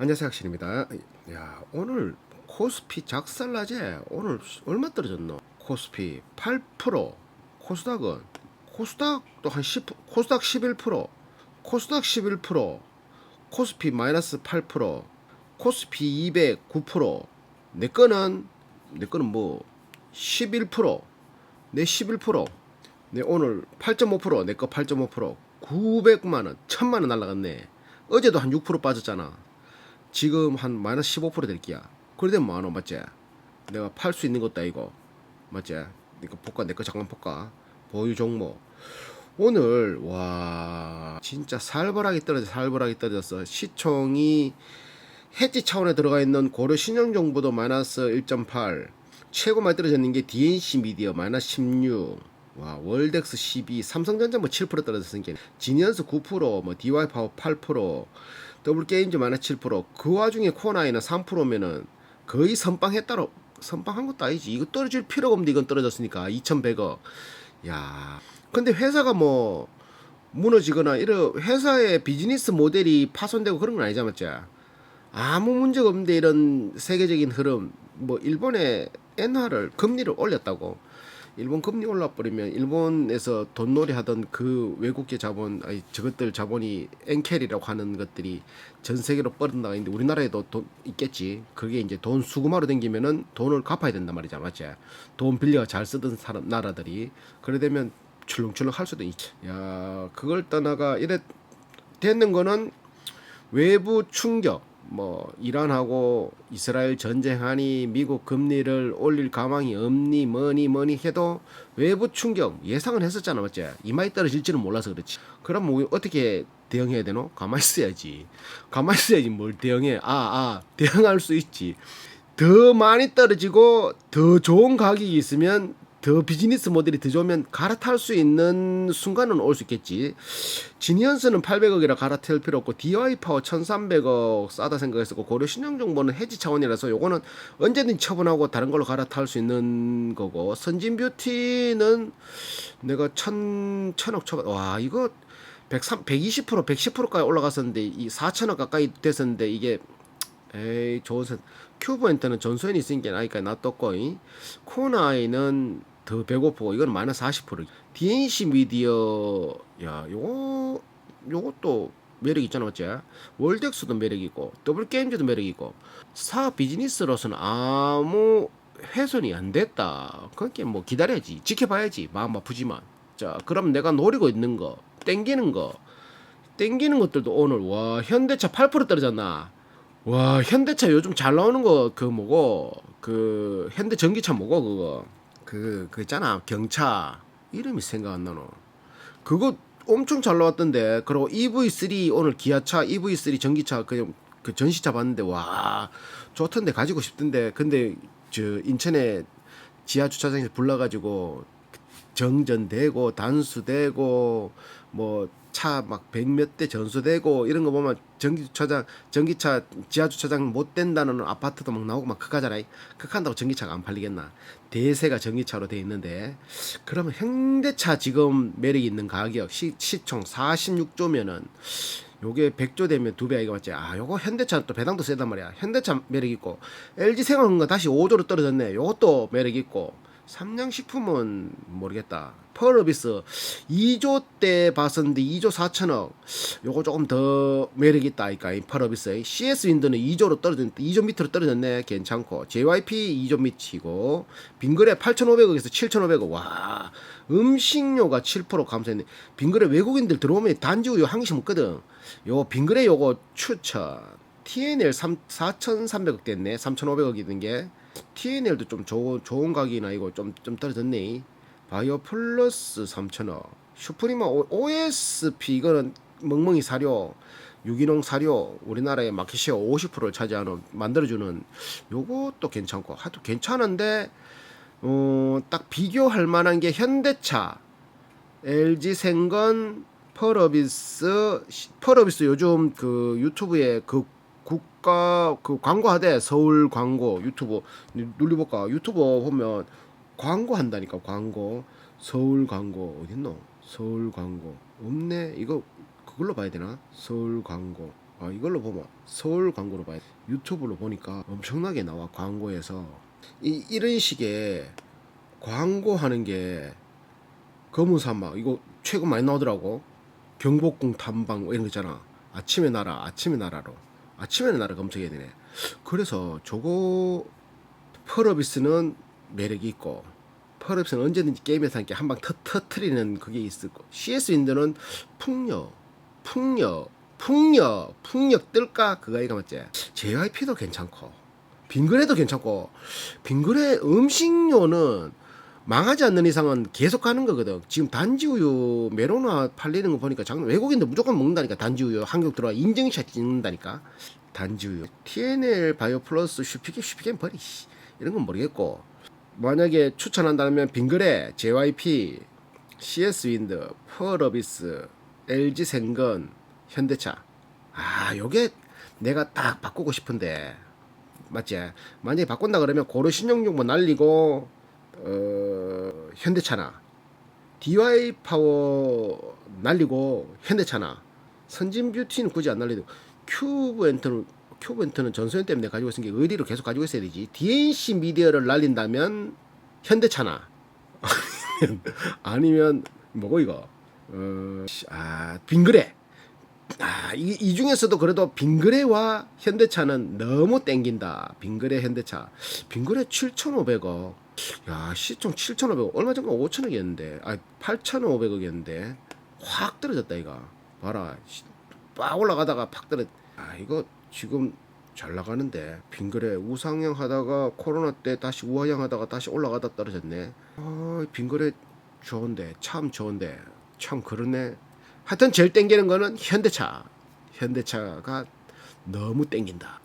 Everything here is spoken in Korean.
안녕하세요 학신입니다. 야 오늘 코스피 작살나제 오늘 얼마 떨어졌노? 코스피 8% 코스닥은? 코스닥도 한 10, 코스닥 11% 코스닥 11% 코스피 마이너스 8% 코스피 200 9%내 거는 내 거는 뭐 11%, 내 11%, 내 오늘 8.5%, 내 거 8.5%, 900만 원, 1000만 원 날라갔네. 어제도 한 6% 빠졌잖아. 지금 한 마이너스 15%될 기야. 그래 되면 뭐하노 맞지? 내가 팔 수 있는 것도 아니고 맞지? 내거 볼까 내 거 잠깐 볼까? 보유 종목 오늘 와 진짜 살벌하게 떨어져 살벌하게 떨어졌어 시총이 해지 차원에 들어가 있는 고려 신용정보도 마이너스 1.8 최고 많이 떨어졌는 게 DNC 미디어 마이너스 16 와, 월덱스 12, 삼성전자 뭐 7% 떨어졌으니까 지니언스 9%, 뭐 DY 파워 8%, 더블 게임 즈 마이너스 7%. 그 와중에 코나이는 3%면은 거의 선빵했다로 선빵한 것도 아니지. 이거 떨어질 필요가 없는데 이건 떨어졌으니까 2,100억. 야, 근데 회사가 뭐 무너지거나 이런 회사의 비즈니스 모델이 파손되고 그런 건 아니잖아, 맞지? 아무 문제가 없는데 이런 세계적인 흐름 뭐 일본의 엔화를 금리를 올렸다고 일본 금리 올라버리면 일본에서 돈놀이 하던 그 외국계 자본 아니 저것들 자본이 엔켈이라고 하는 것들이 전 세계로 뻗어나가 있는데 우리나라에도 돈 있겠지. 그게 이제 돈 수금하러 댕기면은 돈을 갚아야 된단 말이잖아 맞지? 돈 빌려 잘 쓰던 사람 나라들이. 그래 되면 출렁출렁 할 수도 있지. 야 그걸 떠나가 이래 되는 거는 외부 충격 뭐 이란하고 이스라엘 전쟁하니 미국 금리를 올릴 가망이 없니 뭐니 뭐니 해도 외부 충격 예상은 했었잖아 맞지? 이마에 떨어질지는 몰라서 그렇지. 그럼 뭐 어떻게 대응해야 되노? 가만히 있어야지. 가만히 있어야지 뭘 대응해. 아아 대응할 수 있지. 더 많이 떨어지고 더 좋은 가격이 있으면 더 비즈니스 모델이 더 좋으면 갈아탈 수 있는 순간은 올 수 있겠지. 지니언스는 800억이라 갈아탈 필요 없고 DI 파워 1,300억 싸다 생각했었고 고려 신용정보는 해지 차원이라서 요거는 언제든 처분하고 다른 걸로 갈아탈 수 있는 거고 선진 뷰티는 내가 천 천억 초반 와 이거 103 120% 110%까지 올라갔었는데 이 4천억 가까이 됐었는데 이게 에이 좋은 선 큐브엔터는 전소연이 있으니까 나니까 놔뒀고 이 코나이는 더 배고프고 이건 마이너스 40% DNC 미디어 야 요거 요것도 매력 있잖아 맞지? 월덱스도 매력 있고 더블 게임즈도 매력 있고. 사업 비즈니스로서는 아무 훼손이 안 됐다. 그렇게 뭐 기다려야지 지켜봐야지 마음 아프지만. 자 그럼 내가 노리고 있는 거 땡기는 거 땡기는 것들도 오늘 와 현대차 8% 떨어졌나? 와 현대차 요즘 잘 나오는 거 그 뭐고? 그 현대 전기차 뭐고 그거 그 그 있잖아. 경차 이름이 생각 안 나노. 그거 엄청 잘 나왔던데. 그리고 EV3 오늘 기아차 EV3 전기차 그냥 그 전시차 봤는데 와 좋던데 가지고 싶던데. 근데 저 인천에 지하 주차장에서 불러가지고 정전되고 단수되고 뭐 차 막 백 몇 대 전수되고 이런 거 보면 전기 주차장 전기차 지하 주차장 못 된다는 아파트도 막 나오고 막 그까잖아 그한다고 전기차가 안 팔리겠나 대세가 전기차로 돼 있는데 그러면 현대차 지금 매력 있는 가격 시, 시총 46조면은 요게 100조 되면 두 배 아이가 맞지? 아, 요거 현대차 또 배당도 세단 말이야. 현대차 매력 있고 LG 생활건강 다시 5조로 떨어졌네. 요것도 매력 있고 삼양식품은 모르겠다. 펄어비스 2조 때 봤었는데 2조 4천억. 요거 조금 더 매력 있다 아이까 이 펄어비스. CS 윈드는 2조로 떨어졌는데 2조 밑으로 떨어졌네. 괜찮고. JYP 2조 밑이고 빙그레 8,500억에서 7,500억. 와. 음식료가 7% 감소했네. 빙그레 외국인들 들어오면 단지 우유 한 개씩 먹거든. 요 빙그레 요거 추천. TNL 3, 4,300억 됐네. 3,500억이 든 게. TNL도 좀 좋은 좋은 가격이나 이거 좀 좀 떨어졌네. 바이오 플러스 3,000억. 슈프리마 OSP 이거는 멍멍이 사료. 유기농 사료 우리나라의 마켓시어 50%를 차지하는 만들어주는 요것도 괜찮고 하여튼 괜찮은데 어, 딱 비교할 만한 게 현대차, LG 생건, 펄어비스, 시- 펄어비스 요즘 그 유튜브에 그 국가 그 광고하대 서울 광고 유튜브. 눌러볼까? 유튜브 보면 광고 한다니까 광고. 서울 광고 어딨노? 서울 광고. 없네? 이거 그걸로 봐야 되나? 서울 광고. 아, 이걸로 보면 서울 광고로 봐야 돼. 유튜브로 보니까 엄청나게 나와 광고에서. 이 이런 식의 광고하는 게 검은 사막 이거 최고 많이 나오더라고. 경복궁 탐방 뭐 이런 거 있잖아. 아침의 나라 아침의 나라로 아침의 나라 검색해야 되네. 그래서 저거 펄어비스는 매력이 있고 펄어비스는 언제든지 게임에서 함께 한방 터트리는 그게 있을 거. CS 윈드는 풍력 풍력 풍력 풍력 뜰까? 그거 이가 맞지? JYP도 괜찮고 빙그레도 괜찮고 빙그레 음식료는 망하지 않는 이상은 계속 가는 거거든. 지금 단지우유 메로나 팔리는 거 보니까 장난 외국인들 무조건 먹는다니까 단지우유 한국 들어와 인증샷 찍는다니까 단지우유 TNL 바이오 플러스 슈피게 슈피겐 버리 씨. 이런 건 모르겠고 만약에 추천한다면 빙그레 JYP CS 윈드 펄어비스 LG 생건 현대차 아 요게 내가 딱 바꾸고 싶은데 맞지? 만약에 바꾼다 그러면 고려 신용정보 날리고 어, 현대차나 DY 파워 날리고 현대차나 선진 뷰티는 굳이 안 날리고 큐브 엔터는 큐브 엔터는 전소연 때문에 가지고 있으니까 의리로 계속 가지고 있어야 되지. DNC 미디어를 날린다면 현대차나 아니면 뭐고 이거 어, 아 빙그레 아, 이, 이 중에서도 그래도 빙그레와 현대차는 너무 땡긴다. 빙그레 현대차. 빙그레 7,500억. 야, 시총 7,500억. 얼마 전에 5천억이었는데. 아, 8,500억이었는데. 확 떨어졌다, 이거. 봐라. 시- 빡 올라가다가 팍 떨어. 아, 이거 지금 잘 나가는데. 빙그레 우상향 하다가 코로나 때 다시 우하향 하다가 다시 올라가다 떨어졌네. 아, 빙그레 좋은데. 참 좋은데. 참 그러네. 하여튼 제일 땡기는 거는 현대차. 현대차가 너무 땡긴다.